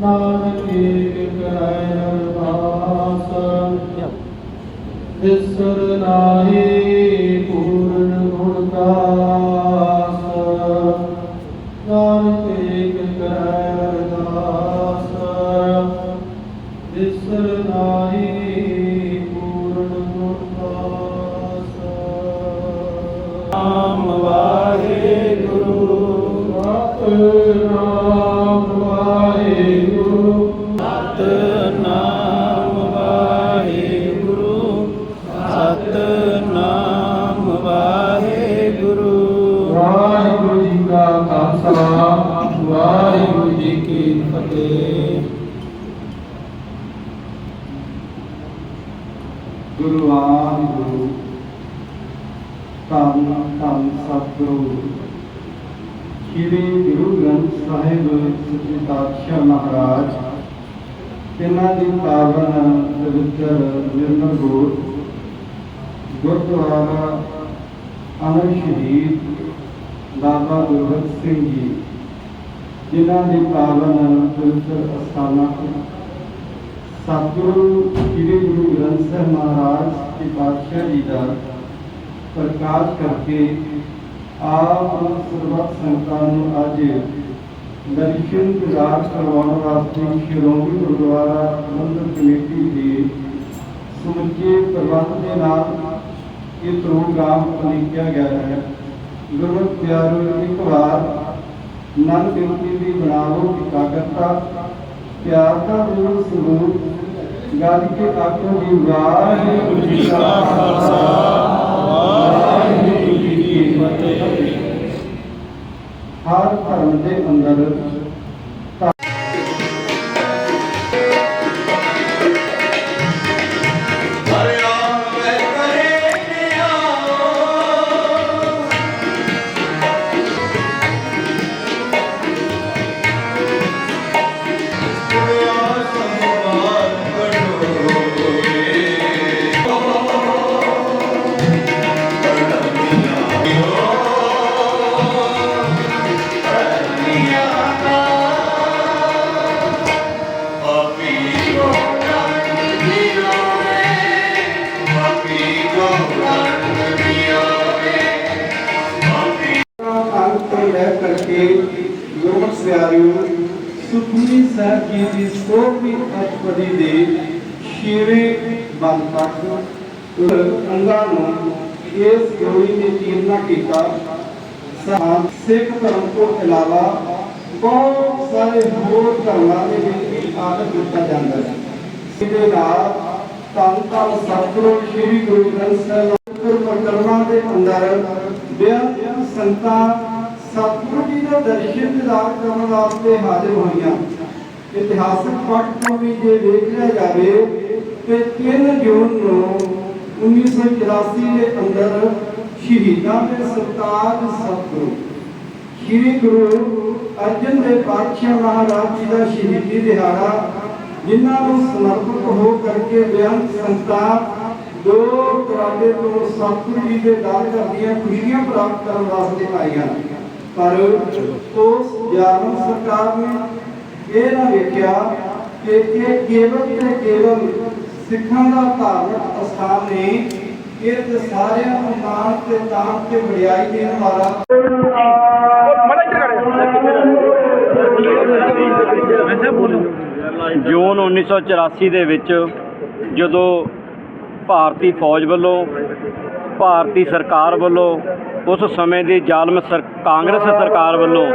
ਨਾਨਕ ਏਕ ਕਰੈ ਅਰਦਾਸ ਈਸ਼ਵਰ ਨਾਹੀ ਪੂਰਨ ਗੁਣ ਦਾਸ। ਨਾਨਕ ਏਕ ਕਰੈ ਅਰਦਾਸ ਨਾਹੀ ਪੂਰਨ ਗੁਣ ਦਾਸ। ਵਾਹਿਗੁਰੂ ਗੁਰੂ ਵਾਹਿਗੁਰੂ, ਧੰਨ ਧੰਨ ਸਤਿਗੁਰੂ। ਸ੍ਰੀ ਗੁਰੂ ਗ੍ਰੰਥ ਸਾਹਿਬ ਸ੍ਰੀ ਪਾਤਸ਼ਾਹ ਮਹਾਰਾਜ ਇਹਨਾਂ ਦੀ ਪਾਵਨ ਪਵਿੱਤਰ ਨਿਰਮਲ ਗੁਰਦੁਆਰਾ ਅਮਰ ਸ਼ਹੀਦ ਬਾਬਾ ਗੁਰਬਖਸ਼ ਸਿੰਘ ਜੀ, ਜਿਨ੍ਹਾਂ ਦੇ ਪਾਵਨ ਪਵਿੱਤਰ ਅਸਥਾਨਾਂ ਤੇ ਸਤਿਗੁਰੂ ਸ੍ਰੀ ਗੁਰੂ ਗ੍ਰੰਥ ਸਾਹਿਬ ਮਹਾਰਾਜ ਜੀ ਪਾਤਸ਼ਾਹ ਜੀ ਦਾ ਪ੍ਰਕਾਸ਼ ਕਰਕੇ ਆਪ ਸਰਬੱਤ ਸੰਗਤਾਂ ਨੂੰ ਅੱਜ ਦਰਸ਼ਨ ਦਿਦਾਰ ਕਰਵਾਉਣ ਵਾਸਤੇ ਸ਼੍ਰੋਮਣੀ ਗੁਰਦੁਆਰਾ ਪ੍ਰਬੰਧਕ ਕਮੇਟੀ ਦੇ ਸਮੁੱਚੇ ਪ੍ਰਬੰਧ ਦੇ ਨਾਲ ਇਹ ਪ੍ਰੋਗਰਾਮ ਉਲੀਕਿਆ ਗਿਆ ਹੈ ਗੁਰਮਤਿ ਪਿਆਰੋ ਇੱਕ ਵਾਰ ਮਨ ਬਿਰਤੀ ਦੀ ਬਣਾਵੋ ਇਕਾਗਰਤਾ ਪਿਆਰ ਦਾ ਰੂਪ ਸਰੂਪ, ਗੱਲ ਕੇ ਆਖੋ ਜੀ, ਵਾਹਿਗੁਰੂ ਜੀ ਕਾ ਖਾਲਸਾ। ਵਾਹਿਗੁਰੂ ਜੀ ਕੀ ਫਤਿਹ। ਹਰ ਧਰਮ ਦੇ ਅੰਦਰ ਗੁਰਮਤਿ ਸਿਆਰਿਓ ਸੁਖਮਨੀ ਸਾਹਿਬ ਜੀ ਦੀ ਸੋਭੀ ਅਸ਼ਪਦੀ ਦੇ ਸ਼ੀਰੇ ਬੰਦ ਤੱਕ ਅੰਗਾਂ ਨੂੰ ਇਸ ਗੋਲੀ ਨੇ ਚੀਰਨਾ ਕੀਤਾ। ਸਾ- ਸਿੱਖ ਧਰਮ ਤੋਂ ਇਲਾਵਾ ਬਹੁਤ ਸਾਰੇ ਹੋਰ ਧਰਮਾਂ ਦੇ ਵਿੱਚ ਵੀ ਆਦਰ ਦਿੱਤਾ ਜਾਂਦਾ ਹੈ। ਇਹਦੇ ਨਾਲ ਧੰਨ ਧੰਨ ਸਤਿਗੁਰੂ ਸ੍ਰੀ ਗੁਰੂ ਗ੍ਰੰਥ ਸਾਹਿਬ ਗੁਰ ਪਰਕਰਮਾਂ ਦੇ ਅੰਦਰ ਬੇਅੰਤ ਸੰਤਾਂ, ਸਤਿਗੁਰੂ ਜੀ ਦਾ ਦਰਸ਼ਨ ਦਿਦਾਰ ਕਰਨ ਵਾਸਤੇ ਹਾਜ਼ਰ ਹੋਈਆਂ, ਇਤਿਹਾਸਕ ਪੱਖ ਤੋਂ ਵੀ ਜੇ ਵੇਖਿਆ ਜਾਵੇ, ਤੇ 3 ਜੂਨ ਨੂੰ 1984 ਦੇ ਅੰਦਰ ਸ਼ਹੀਦਾਂ ਦੇ ਸਰਤਾਜ ਸਤਿਗੁਰੂ, ਸ਼੍ਰੀ ਗੁਰੂ ਅਰਜਨ ਦੇਵ ਪਾਤਸ਼ਾਹ ਮਹਾਰਾਜ ਜੀ ਦਾ ਸ਼ਹੀਦੀ ਦਿਹਾੜਾ, ਜਿਨ੍ਹਾਂ ਨੂੰ ਸਮਰਪਿਤ ਹੋ ਕਰਕੇ ਬੇਅੰਤ ਸੰਤਾਂ ਦੋ ਕਰਾਡੇ ਤੋਂ ਸਤਿਗੁਰੂ ਜੀ ਦੇ ਦਰ ਕਰਦੀਆਂ ਖੁਸ਼ੀਆਂ ਪ੍ਰਾਪਤ ਕਰਨ ਵਾਸਤੇ ਆਈਆਂ ਪਰ ਉਸ ਜਾਰਮ ਸਰਕਾਰ ਨੇ ਇਹ ਨਾ ਵੇਖਿਆ ਕਿ ਇਹ ਕੇਵਲ ਤੇ ਕੇਵਲ ਸਿੱਖਾਂ ਦਾ ਧਾਰਮਿਕ ਅਸਥਾਨ ਨਹੀਂ, ਇਹ ਤੇ ਸਾਰਿਆਂ ਨੂੰ ਮਾਣ ਤੇ ਤਾਣ ਤੇ ਵਡਿਆਈ ਦੇਣ ਵਾਲਾ ਜੂਨ 1984 ਦੇ ਵਿੱਚ ਜਦੋਂ ਭਾਰਤੀ ਫੌਜ ਵੱਲੋਂ, ਭਾਰਤੀ ਸਰਕਾਰ ਵੱਲੋਂ ਉਸ ਸਮੇਂ ਦੀ ਜ਼ਾਲਮ ਸਰ, ਕਾਂਗਰਸ ਸਰਕਾਰ ਵੱਲੋਂ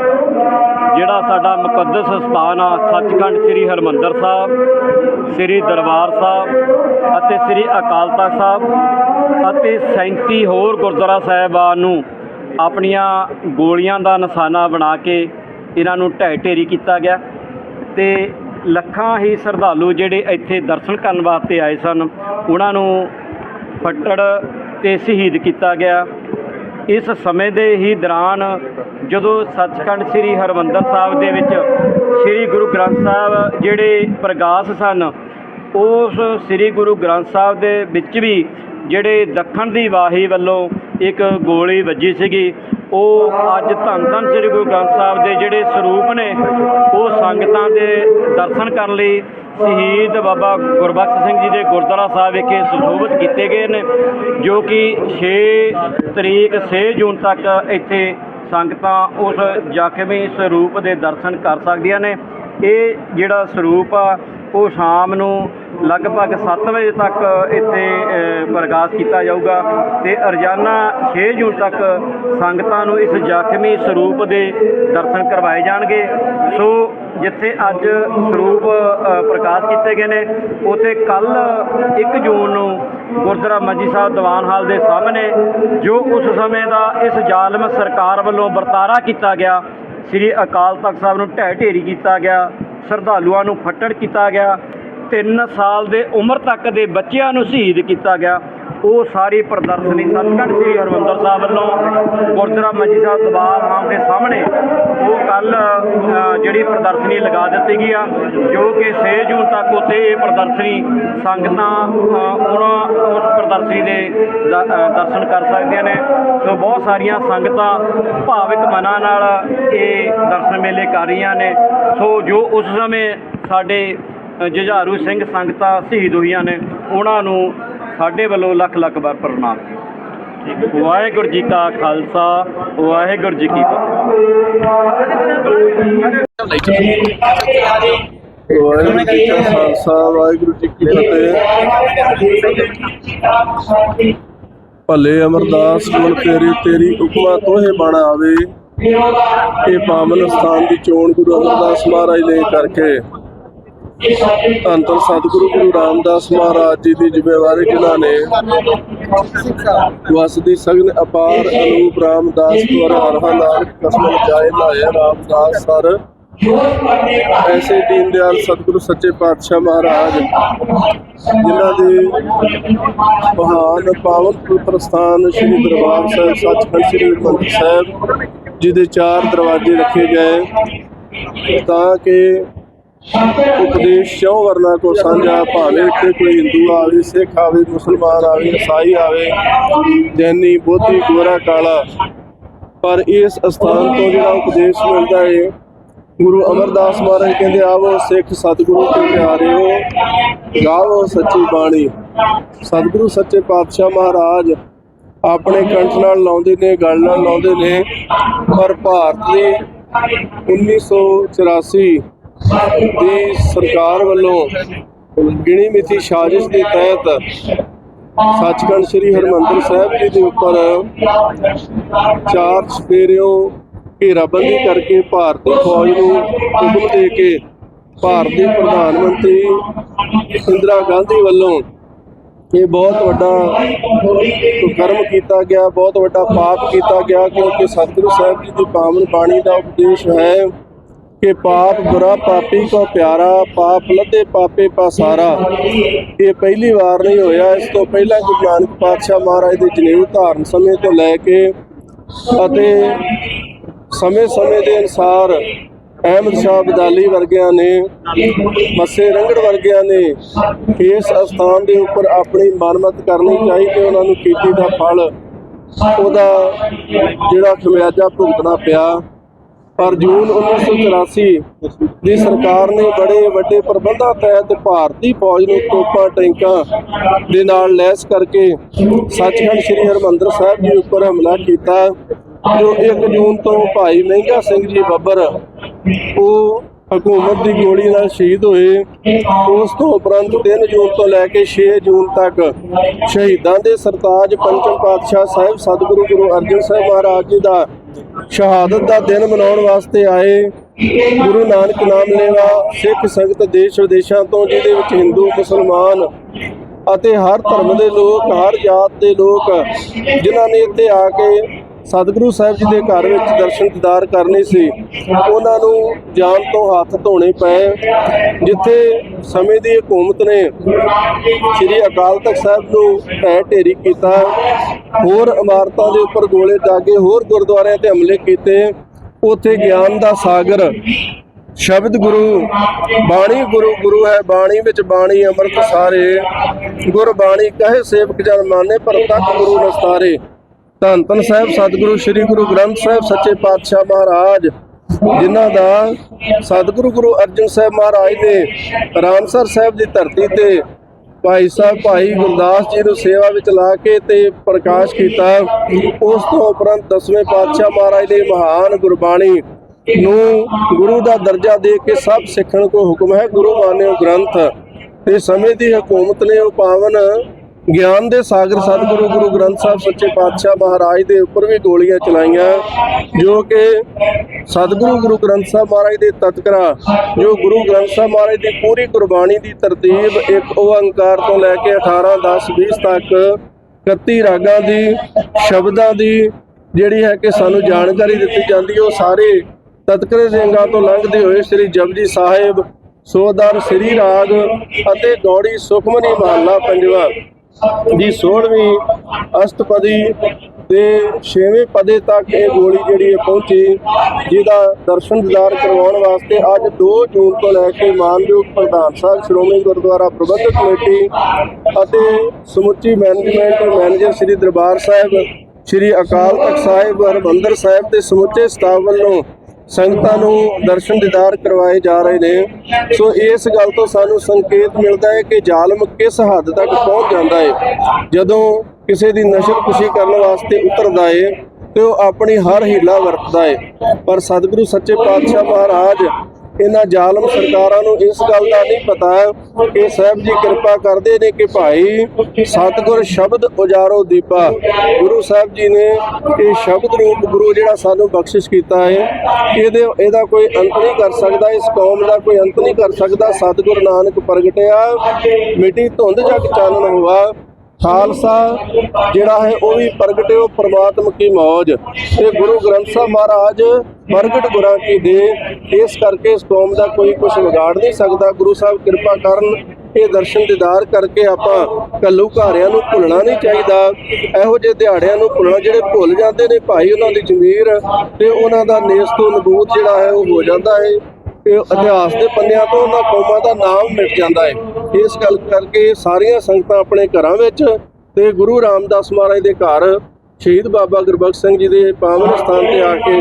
ਜਿਹੜਾ ਸਾਡਾ ਮੁਕੱਦਸ ਸਥਾਨ ਆ, ਸੱਚਖੰਡ ਸ੍ਰੀ ਹਰਮੰਦਰ ਸਾਹਿਬ, ਸ੍ਰੀ ਦਰਬਾਰ ਸਾਹਿਬ ਅਤੇ ਸ੍ਰੀ ਅਕਾਲ ਤਖਤ ਸਾਹਿਬ ਅਤੇ 37 ਹੋਰ ਗੁਰਦੁਆਰਾ ਸਾਹਿਬਾਨ ਨੂੰ ਆਪਣੀਆਂ ਗੋਲੀਆਂ ਦਾ ਨਿਸ਼ਾਨਾ ਬਣਾ ਕੇ ਇਹਨਾਂ ਨੂੰ ਢਹਿ ਢੇਰੀ ਕੀਤਾ ਗਿਆ ਤੇ ਲੱਖਾਂ ਹੀ ਸ਼ਰਧਾਲੂ ਜਿਹੜੇ ਇੱਥੇ ਦਰਸ਼ਨ ਕਰਨ ਵਾਸਤੇ ਆਏ ਸਨ, ਉਹਨਾਂ ਨੂੰ ਫੱਟੜ ਤੇ ਸ਼ਹੀਦ ਕੀਤਾ ਗਿਆ। ਇਸ ਸਮੇਂ ਦੇ ਹੀ ਦੌਰਾਨ ਜਦੋਂ ਸੱਚਖੰਡ ਸ੍ਰੀ ਹਰਮੰਦਰ ਸਾਹਿਬ ਦੇ ਵਿੱਚ ਸ੍ਰੀ ਗੁਰੂ ਗ੍ਰੰਥ ਸਾਹਿਬ ਜਿਹੜੇ ਪ੍ਰਗਾਸ ਸਨ, ਉਸ ਸ੍ਰੀ ਗੁਰੂ ਗ੍ਰੰਥ ਸਾਹਿਬ ਦੇ ਵਿੱਚ ਵੀ ਜਿਹੜੇ ਦੱਖਣ ਦੀ ਵਾਹੀ ਵੱਲੋਂ ਇੱਕ ਗੋਲੀ ਵੱਜੀ ਸੀਗੀ, ਉਹ ਅੱਜ ਧੰਨ ਧੰਨ ਸ੍ਰੀ ਗੁਰੂ ਗ੍ਰੰਥ ਸਾਹਿਬ ਦੇ ਜਿਹੜੇ ਸਰੂਪ ਨੇ, ਉਹ ਸੰਗਤਾਂ ਦੇ ਦਰਸ਼ਨ ਕਰਨ ਲਈ ਸ਼ਹੀਦ ਬਾਬਾ ਗੁਰਬਖਸ਼ ਸਿੰਘ ਜੀ ਦੇ ਗੁਰਦੁਆਰਾ ਸਾਹਿਬ ਵਿਖੇ ਸੁਸ਼ੋਭਿਤ ਕੀਤੇ ਗਏ ਨੇ, ਜੋ ਕਿ 6 ਤਰੀਕ 6 ਜੂਨ ਤੱਕ ਇੱਥੇ ਸੰਗਤਾਂ ਉਸ ਜ਼ਖਮੀ ਸਰੂਪ ਦੇ ਦਰਸ਼ਨ ਕਰ ਸਕਦੀਆਂ ਨੇ। ਇਹ ਜਿਹੜਾ ਸਰੂਪ ਆ, ਉਹ ਸ਼ਾਮ ਨੂੰ ਲਗਭਗ 7 ਵਜੇ ਤੱਕ ਇੱਥੇ ਪ੍ਰਕਾਸ਼ ਕੀਤਾ ਜਾਊਗਾ ਤੇ ਰੋਜ਼ਾਨਾ 6 ਜੂਨ ਤੱਕ ਸੰਗਤਾਂ ਨੂੰ ਇਸ ਜ਼ਖਮੀ ਸਰੂਪ ਦੇ ਦਰਸ਼ਨ ਕਰਵਾਏ ਜਾਣਗੇ। ਸੋ ਜਿੱਥੇ ਅੱਜ ਸਰੂਪ ਪ੍ਰਕਾਸ਼ ਕੀਤੇ ਗਏ ਨੇ। ਉਥੇ ਕੱਲ 1 ਜੂਨ ਨੂੰ ਗੁਰਦੁਆਰਾ ਮੰਜੀ ਸਾਹਿਬ ਦੀਵਾਨ ਹਾਲ ਦੇ ਸਾਹਮਣੇ, ਜੋ ਉਸ ਸਮੇਂ ਦਾ ਇਸ ਜ਼ਾਲਮ ਸਰਕਾਰ ਵੱਲੋਂ ਵਰਤਾਰਾ ਕੀਤਾ ਗਿਆ, ਸ੍ਰੀ ਅਕਾਲ ਤਖਤ ਸਾਹਿਬ ਨੂੰ ਢਹਿ ਢੇਰੀ ਕੀਤਾ ਗਿਆ, ਸ਼ਰਧਾਲੂਆਂ ਨੂੰ ਫੱਟੜ ਕੀਤਾ ਗਿਆ 3 ਸਾਲ ਦੇ ਉਮਰ ਤੱਕ ਦੇ ਬੱਚਿਆਂ ਨੂੰ ਸ਼ਹੀਦ ਕੀਤਾ ਗਿਆ। ਉਹ ਸਾਰੀ ਪ੍ਰਦਰਸ਼ਨੀ ਸੱਚਖੰਡ ਸ੍ਰੀ ਹਰਿਮੰਦਰ ਸਾਹਿਬ ਵੱਲੋਂ ਗੁਰਦੁਆਰਾ ਮੰਜੀ ਸਾਹਿਬ ਦਰਬਾਰ ਨਾਮ ਦੇ ਸਾਹਮਣੇ ਉਹ ਕੱਲ ਜਿਹੜੀ ਪ੍ਰਦਰਸ਼ਨੀ ਲਗਾ ਦਿੱਤੀ ਗਈ ਆ, ਜੋ ਕਿ 6 ਜੂਨ ਤੱਕ ਉੱਥੇ ਇਹ ਪ੍ਰਦਰਸ਼ਨੀ ਸੰਗਤਾਂ ਉਹਨਾਂ ਉਸ ਪ੍ਰਦਰਸ਼ਨੀ ਦੇ ਦਰਸ਼ਨ ਕਰ ਸਕਦੀਆਂ ਨੇ। ਸੋ ਬਹੁਤ ਸਾਰੀਆਂ ਸੰਗਤਾਂ ਭਾਵਿਕ ਮਨਾਂ ਨਾਲ ਇਹ ਦਰਸ਼ਨ ਮੇਲੇ ਕਰ ਰਹੀਆਂ ਨੇ। ਸੋ ਜੋ ਉਸ ਸਮੇਂ ਸਾਡੇ ਜੁਝਾਰੂ ਸਿੰਘ ਸੰਗਤਾਂ ਸ਼ਹੀਦ ਹੋਈਆਂ ਨੇ, ਉਹਨਾਂ ਨੂੰ ਸਾਡੇ ਵੱਲੋਂ ਲੱਖ ਲੱਖ ਵਾਰ ਪ੍ਰਣਾਮ। ਵਾਹਿਗੁਰੂ ਜੀ ਕਾ ਖਾਲਸਾ, ਵਾਹਿਗੁਰੂ ਜੀ ਕੀ ਫਤਿਹ। ਵਾਹਿਗੁਰੂ ਜੀ ਕਾ ਖਾਲਸਾ, ਵਾਹਿਗੁਰੂ ਜੀ ਕੀ ਫਤਿਹ। ਭਲੇ ਅਮਰਦਾਸ ਗੁਣ ਤੇਰੀ ਤੇਰੀ ਹੁਕਮਾ ਤੋਹੇ ਬਣ ਆਵੇ। ਇਹ ਪਾਵਨ ਸਥਾਨ ਦੀ ਚੋਣ ਗੁਰੂ ਅਮਰਦਾਸ ਮਹਾਰਾਜ ਨੇ ਕਰਕੇ ਧੰਨ ਧੰਨ ਸਤਿਗੁਰੂ ਗੁਰੂ ਰਾਮਦਾਸ ਮਹਾਰਾਜ ਜੀ ਦੀ ਜ਼ਿੰਮੇਵਾਰੀ ਜਿਨ੍ਹਾਂ ਨੇ ਵਸਦੀ ਸਗਨ ਅਪਾਰ ਅਨੂਪ ਰਾਮਦਾਸ ਗੁਰ ਹਰਹਾ ਨਾਨਕ ਕਸਮ ਜਾਏ ਲਾਏ ਰਾਮਦਾਸ ਸਰ। ਐਸੇ ਦੀਨ ਦਿਆਲ ਸਤਿਗੁਰੂ ਸੱਚੇ ਪਾਤਸ਼ਾਹ ਮਹਾਰਾਜ, ਜਿਨ੍ਹਾਂ ਦੇ ਮਹਾਨ ਪਾਵਨ ਪਵਿੱਤਰ ਸਥਾਨ ਸ੍ਰੀ ਦਰਬਾਰ ਸਾਹਿਬ, ਸੱਚਖੰਡ ਸ੍ਰੀ ਹਰਿਮੰਦਰ ਸਾਹਿਬ, ਜਿਹਦੇ ਚਾਰ ਦਰਵਾਜ਼ੇ ਰੱਖੇ ਗਏ। ਤਾਂ ਕਿ ਉਪਦੇਸ਼ ਚੌ ਵਰਨਾ ਕੋ ਸਾਂਝਾ ਭਾਵੇਂ ਇੱਥੇ ਕੋਈ ਹਿੰਦੂ ਆਵੇ, ਸਿੱਖ ਆਵੇ, ਮੁਸਲਮਾਨ ਆਵੇ ਈਸਾਈ ਆਵੇ, ਜੈਨੀ, ਬੋਧੀ, ਗੋਰਾ, ਕਾਲਾ। ਪਰ ਇਸ ਅਸਥਾਨ ਤੋਂ ਜਿਹੜਾ ਉਪਦੇਸ਼ ਮਿਲਦਾ ਹੈ, ਗੁਰੂ ਅਮਰਦਾਸ ਮਹਾਰਾਜ ਕਹਿੰਦੇ, ਆਵੋ ਸਿੱਖ ਸਤਿਗੁਰੂ ਕੇ ਹੋ ਗਾਵੋ ਸੱਚੀ ਬਾਣੀ। ਸਤਿਗੁਰੂ ਸੱਚੇ ਪਾਤਸ਼ਾਹ ਮਹਾਰਾਜ ਆਪਣੇ ਕੰਠ ਨਾਲ ਲਾਉਂਦੇ ਨੇ, ਗੱਲ ਨਾਲ ਲਾਉਂਦੇ ਨੇ, ਪਰ ਭਾਰਤ ਦੀ 1984 ਦੀ ਸਰਕਾਰ ਵੱਲੋਂ ਗਿਣੀ ਮਿਤੀ ਸਾਜ਼ਿਸ਼ ਦੇ ਤਹਿਤ ਸੱਚਖੰਡ ਸ੍ਰੀ ਹਰਮੰਦਰ ਸਾਹਿਬ ਜੀ ਦੇ ਉੱਪਰ ਚਾਰ ਸਪੇਰਿਓ ਘੇਰਾਬੰਦੀ ਕਰਕੇ ਭਾਰਤੀ ਫੌਜ ਨੂੰ ਹੁਕਮ ਦੇ ਕੇ ਭਾਰਤ ਦੇ ਪ੍ਰਧਾਨ ਮੰਤਰੀ ਇੰਦਰਾ ਗਾਂਧੀ ਵੱਲੋਂ ਇਹ ਬਹੁਤ ਵੱਡਾ ਕਰਮ ਕੀਤਾ ਗਿਆ, ਬਹੁਤ ਵੱਡਾ ਪਾਪ ਕੀਤਾ ਗਿਆ ਕਿਉਂਕਿ ਸਤਿਗੁਰੂ ਸਾਹਿਬ ਜੀ ਦੀ ਪਾਵਨ ਬਾਣੀ ਦਾ ਉਪਦੇਸ਼ ਹੈ ਕਿ ਪਾਪ ਬੁਰਾ ਪਾਪੀ ਕੋ ਪਿਆਰਾ, ਪਾਪ ਲੱਦੇ ਪਾਪੇ ਪਾਸਾਰਾ ਇਹ ਪਹਿਲੀ ਵਾਰ ਨਹੀਂ ਹੋਇਆ। ਇਸ ਤੋਂ ਪਹਿਲਾਂ ਗੁਰੂ ਨਾਨਕ ਪਾਤਸ਼ਾਹ ਮਹਾਰਾਜ ਦੇ ਜਨੇਊ ਧਾਰਨ ਸਮੇਂ ਤੋਂ ਲੈ ਕੇ ਅਤੇ ਸਮੇਂ-ਸਮੇਂ ਦੇ ਅਨਸਾਰ ਅਹਿਮਦ ਸ਼ਾਹ ਬਦਾਲੀ ਵਰਗਿਆਂ ਨੇ, ਮੱਸੇ ਰੰਗੜ ਵਰਗਿਆਂ ਨੇ ਇਸ ਅਸਥਾਨ ਦੇ ਉੱਪਰ ਆਪਣੀ ਮਾਨਮਤ ਕਰਨੀ ਚਾਹੀਦੀ ਉਹਨਾਂ ਨੂੰ ਕੀਤੀ ਦਾ ਫਲ। ਉਹਦਾ ਜਿਹੜਾ ਖਮਿਆਜਾ ਭੁਗਤਣਾ ਪਿਆ। ਪਰ ਜੂਨ 1984 ਦੀ ਸਰਕਾਰ ਨੇ ਬੜੇ ਵੱਡੇ ਪ੍ਰਬੰਧਾਂ ਤਹਿਤ ਭਾਰਤੀ ਫੌਜ ਨੂੰ ਤੋਪਾਂ ਟੈਂਕਾਂ ਦੇ ਨਾਲ ਲੈਸ ਕਰਕੇ ਸੱਚਖੰਡ ਸ੍ਰੀ ਹਰਮੰਦਰ ਸਾਹਿਬ ਜੀ ਉੱਪਰ ਹਮਲਾ ਕੀਤਾ, ਜੋ 1 ਜੂਨ ਤੋਂ ਭਾਈ ਮਹਿੰਗਾ ਸਿੰਘ ਜੀ ਬੱਬਰ, ਉਹ ਹਕੂਮਤ ਦੀ ਗੋਲੀ ਨਾਲ ਸ਼ਹੀਦ ਹੋਏ। ਉਸ ਤੋਂ ਉਪਰੰਤ 3 ਜੂਨ ਤੋਂ ਲੈ ਕੇ 6 ਜੂਨ ਤੱਕ ਸ਼ਹੀਦਾਂ ਦੇ ਸਰਤਾਜ ਪੰਚਮ ਪਾਤਸ਼ਾਹ ਸਾਹਿਬ ਸਤਿਗੁਰੂ ਗੁਰੂ ਅਰਜਨ ਸਾਹਿਬ ਮਹਾਰਾਜ ਜੀ ਦਾ ਸ਼ਹਾਦਤ ਦਾ ਦਿਨ ਮਨਾਉਣ ਵਾਸਤੇ ਆਏ ਗੁਰੂ ਨਾਨਕ ਨਾਮ ਲੈਵਾ ਸਿੱਖ ਸੰਗਤ ਦੇਸ਼ ਵਿਦੇਸ਼ਾਂ ਤੋਂ, ਜਿਹਦੇ ਵਿੱਚ ਹਿੰਦੂ, ਮੁਸਲਮਾਨ ਅਤੇ ਹਰ ਧਰਮ ਦੇ ਲੋਕ, ਹਰ ਜਾਤ ਦੇ ਲੋਕ, ਜਿਨ੍ਹਾਂ ਨੇ ਇੱਥੇ ਆ ਕੇ ਸਤਿਗੁਰੂ ਸਾਹਿਬ ਜੀ ਦੇ ਘਰ ਵਿੱਚ ਦਰਸ਼ਨ ਦੀਦਾਰ ਕਰਨੇ ਸੀ, ਉਹਨਾਂ ਨੂੰ ਜਾਨ ਤੋਂ ਹੱਥ ਧੋਣੇ ਪਏ, ਜਿੱਥੇ ਸਮੇਂ ਦੀ ਹਕੂਮਤ ਨੇ, ਸ੍ਰੀ ਅਕਾਲ ਤਖਤ ਸਾਹਿਬ ਨੂੰ ਢਹਿ ਢੇਰੀ ਕੀਤਾ, ਹੋਰ ਇਮਾਰਤਾਂ ਦੇ ਉੱਪਰ ਗੋਲੇ ਦਾਗੇ ਹੋਰ ਗੁਰਦੁਆਰਿਆਂ ਤੇ ਹਮਲੇ ਕੀਤੇ, ਉੱਥੇ ਗਿਆਨ ਦਾ ਸਾਗਰ, ਸ਼ਬਦ ਗੁਰੂ, ਬਾਣੀ ਗੁਰੂ ਗੁਰੂ ਹੈ, ਬਾਣੀ ਵਿੱਚ ਬਾਣੀ ਅੰਮ੍ਰਿਤ ਸਾਰੇ ਗੁਰ ਬਾਣੀ ਕਹੇ ਸੇਵਕ ਜਨ ਮਾਨੇ, ਪਰ ਤੱਕ ਗੁਰੂ ਨਸਤਾਰੇ। ਧੰਨ ਧੰਨ ਸਾਹਿਬ, ਸਤਿਗੁਰੂ ਸ੍ਰੀ ਗੁਰੂ ਗ੍ਰੰਥ ਸਾਹਿਬ, ਸੱਚੇ ਪਾਤਸ਼ਾਹ ਮਹਾਰਾਜ, ਜਿਨ੍ਹਾਂ ਦਾ ਸਤਿਗੁਰੂ ਗੁਰੂ ਅਰਜਨ ਸਾਹਿਬ ਮਹਾਰਾਜ ਨੇ ਰਾਮਸਰ ਸਾਹਿਬ ਦੀ ਧਰਤੀ ਤੇ ਭਾਈ ਸਾਹਿਬ ਭਾਈ ਗੁਰਦਾਸ ਜੀ ਨੂੰ ਸੇਵਾ ਵਿੱਚ ਲਾ ਕੇ ਤੇ ਪ੍ਰਕਾਸ਼ ਕੀਤਾ, ਉਸ ਤੋਂ ਉਪਰੰਤ ਦਸਵੇਂ ਪਾਤਸ਼ਾਹ ਮਹਾਰਾਜ ਨੇ ਮਹਾਨ ਗੁਰਬਾਣੀ ਨੂੰ ਗੁਰੂ ਦਾ ਦਰਜਾ ਦੇ ਕੇ ਸਭ ਸਿੱਖਣ ਕੋ ਹੁਕਮ ਹੈ, ਗੁਰੂ ਮਾਨਿਓ ਗ੍ਰੰਥ। ਤੇ ਸਮੇਂ ਦੀ ਹਕੂਮਤ ਨੇ ਉਹ ਪਾਵਨ ਗਿਆਨ ਦੇ ਸਾਗਰ ਸਤਿਗੁਰੂ ਗੁਰੂ ਗ੍ਰੰਥ ਸਾਹਿਬ ਸੱਚੇ ਪਾਤਸ਼ਾਹ ਮਹਾਰਾਜ ਦੇ ਉੱਪਰ ਵੀ ਗੋਲੀਆਂ ਚਲਾਈਆਂ, ਜੋ ਕਿ ਸਤਿਗੁਰੂ ਗੁਰੂ ਗ੍ਰੰਥ ਸਾਹਿਬ ਮਹਾਰਾਜ ਦੇ ਤਤਕਰਾ, ਜੋ ਗੁਰੂ ਗ੍ਰੰਥ ਸਾਹਿਬ ਮਹਾਰਾਜ ਦੀ ਪੂਰੀ ਗੁਰਬਾਣੀ ਦੀ ਤਰਤੀਬ ਇੱਕ ਓੰਕਾਰ ਤੋਂ ਲੈ ਕੇ 18 10 20 ਤੱਕ 31 ਰਾਗਾਂ ਦੀ, ਸ਼ਬਦਾਂ ਦੀ ਜਿਹੜੀ ਹੈ ਕਿ ਸਾਨੂੰ ਜਾਣਕਾਰੀ ਦਿੱਤੀ ਜਾਂਦੀ ਹੈ ਉਹ ਸਾਰੇ ਤਤਕਰੇ ਸਿੰਘਾਂ ਤੋਂ ਲੰਘਦੇ ਹੋਏ ਸ੍ਰੀ ਜਪਜੀ ਸਾਹਿਬ ਸੋਦਰ ਸ੍ਰੀ ਰਾਗ ਅਤੇ ਗੌੜੀ ਸੁਖਮਨੀ ਮਹੱਲਾ ਪੰਜਵਾ। ਦੀ 16ਵੀਂ ਅਸ਼ਟਪਦੀ ਤੇ 6ਵੇਂ ਪਦੇ ਤੱਕ ਇਹ ਗੋਲੀ ਜਿਹੜੀ ਹੈ ਪਹੁੰਚੀ, ਜਿਹਦਾ ਦਰਸ਼ਨ ਦੀਦਾਰ ਕਰਵਾਉਣ ਵਾਸਤੇ ਅੱਜ 2 ਜੂਨ ਤੋਂ ਲੈ ਕੇ ਮਾਨਯੋਗ ਪ੍ਰਧਾਨ ਸਾਹਿਬ, ਸ਼੍ਰੋਮਣੀ ਗੁਰਦੁਆਰਾ ਪ੍ਰਬੰਧਕ ਕਮੇਟੀ ਅਤੇ ਸਮੁੱਚੀ ਮੈਨੇਜਮੈਂਟ ਮੈਨੇਜਰ ਸ੍ਰੀ ਦਰਬਾਰ ਸਾਹਿਬ, ਸ੍ਰੀ ਅਕਾਲ ਤਖਤ ਸਾਹਿਬ, ਹਰਿਮੰਦਰ ਸਾਹਿਬ ਤੇ ਸਮੁੱਚੇ ਸਟਾਫ ਵੱਲੋਂ ਸੰਗਤਾਂ ਨੂੰ ਦਰਸ਼ਨ ਦੀਦਾਰ ਕਰਵਾਏ ਜਾ ਰਹੇ ਨੇ। ਸੋ ਇਸ ਗੱਲ ਤੋਂ ਸਾਨੂੰ ਸੰਕੇਤ ਮਿਲਦਾ ਹੈ ਕਿ ਜ਼ਾਲਮ ਕਿਸ ਹੱਦ ਤੱਕ ਪਹੁੰਚ ਜਾਂਦਾ ਹੈ। ਜਦੋਂ ਕਿਸੇ ਦੀ ਨਸ਼ਰ ਖੁਸ਼ੀ ਕਰਨ ਵਾਸਤੇ ਉਤਰਦਾ ਹੈ, ਤੇ ਉਹ ਆਪਣੀ ਹਰ ਹੀਲਾ ਵਰਤਦਾ ਹੈ। ਪਰ ਸਤਿਗੁਰੂ ਸੱਚੇ ਪਾਤਸ਼ਾਹ ਮਹਾਰਾਜ ਇਹਨਾਂ ਜ਼ਾਲਮ ਸਰਕਾਰਾਂ ਨੂੰ ਇਸ ਗੱਲ ਦਾ ਨਹੀਂ ਪਤਾ ਕਿ ਸਾਹਿਬ ਜੀ ਕਿਰਪਾ ਕਰਦੇ ਨੇ ਕਿ ਭਾਈ ਸਤਿਗੁਰ ਸ਼ਬਦ ਉਜਾਰੋ ਦੀਪਾ। ਗੁਰੂ ਸਾਹਿਬ ਜੀ ਨੇ ਇਹ ਸ਼ਬਦ ਰੂਪ ਗੁਰੂ ਜਿਹੜਾ ਸਾਨੂੰ ਬਖਸ਼ਿਸ਼ ਕੀਤਾ ਹੈ, ਇਹਦੇ ਇਹਦਾ ਕੋਈ ਅੰਤ ਨਹੀਂ ਕਰ ਸਕਦਾ, ਇਸ ਕੌਮ ਦਾ ਕੋਈ ਅੰਤ ਨਹੀਂ ਕਰ ਸਕਦਾ। ਸਤਿਗੁਰ ਨਾਨਕ ਪ੍ਰਗਟਿਆ, ਮਿੱਟੀ ਧੁੰਦ ਜਗ ਚਾਨਣ ਹੋਆ। ਖਾਲਸਾ ਜਿਹੜਾ ਹੈ ਉਹ ਵੀ ਪ੍ਰਗਟਿਓ, ਪ੍ਰਮਾਤਮ ਕੀ ਮੌਜ। ਤੇ ਗੁਰੂ ਗ੍ਰੰਥ ਸਾਹਿਬ ਮਹਾਰਾਜ ਪ੍ਰਗਟ ਗੁਰਾਂ ਕੀ ਦੇ ਇਸ ਕਰਕੇ ਇਸ ਕੌਮ ਦਾ ਕੋਈ ਕੁਝ ਵਿਗਾੜ ਨਹੀਂ ਸਕਦਾ। ਗੁਰੂ ਸਾਹਿਬ ਕਿਰਪਾ ਕਰਨ ਇਹ ਦਰਸ਼ਨ ਦੀਦਾਰ ਕਰਕੇ ਆਪਾਂ ਕੱਲੂ ਘਾਰਿਆਂ ਨੂੰ ਭੁੱਲਣਾ ਨਹੀਂ ਚਾਹੀਦਾ। ਇਹੋ ਜਿਹੇ ਦਿਹਾੜਿਆਂ ਨੂੰ ਭੁੱਲਣਾ, ਜਿਹੜੇ ਭੁੱਲ ਜਾਂਦੇ ਨੇ ਭਾਈ ਉਹਨਾਂ ਦੀ ਜ਼ਮੀਰ ਤੇ ਉਹਨਾਂ ਦਾ ਨੇਸ ਤੋਂ ਨਬੂਤ ਜਿਹੜਾ ਹੈ ਉਹ ਹੋ ਜਾਂਦਾ ਹੈ ਇਹ ਇਤਿਹਾਸ ਦੇ ਪੰਨਿਆਂ ਤੋਂ ਉਹਨਾਂ ਕੌਮਾਂ ਦਾ ਨਾਮ ਮਿਟ ਜਾਂਦਾ ਹੈ ਇਸ ਗੱਲ ਕਰਕੇ ਸਾਰੀਆਂ ਸੰਗਤਾਂ ਆਪਣੇ ਘਰਾਂ ਵਿੱਚ ਤੇ ਗੁਰੂ ਰਾਮਦਾਸ ਮਹਾਰਾਜ ਦੇ ਘਰ ਸ਼ਹੀਦ ਬਾਬਾ ਗੁਰਬਖਸ਼ ਸਿੰਘ ਜੀ ਦੇ ਪਾਵਨ ਸਥਾਨ ਤੇ ਆ ਕੇ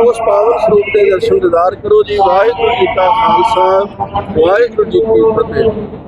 ਉਸ ਪਾਵਨ ਸਰੂਪ ਦੇ ਦਰਸ਼ਨ ਦੀਦਾਰ ਕਰੋ ਜੀ। ਵਾਹਿਗੁਰੂ ਜੀ ਕਾ ਖਾਲਸਾ, ਵਾਹਿਗੁਰੂ ਜੀ ਕੀ ਫਤਿਹ।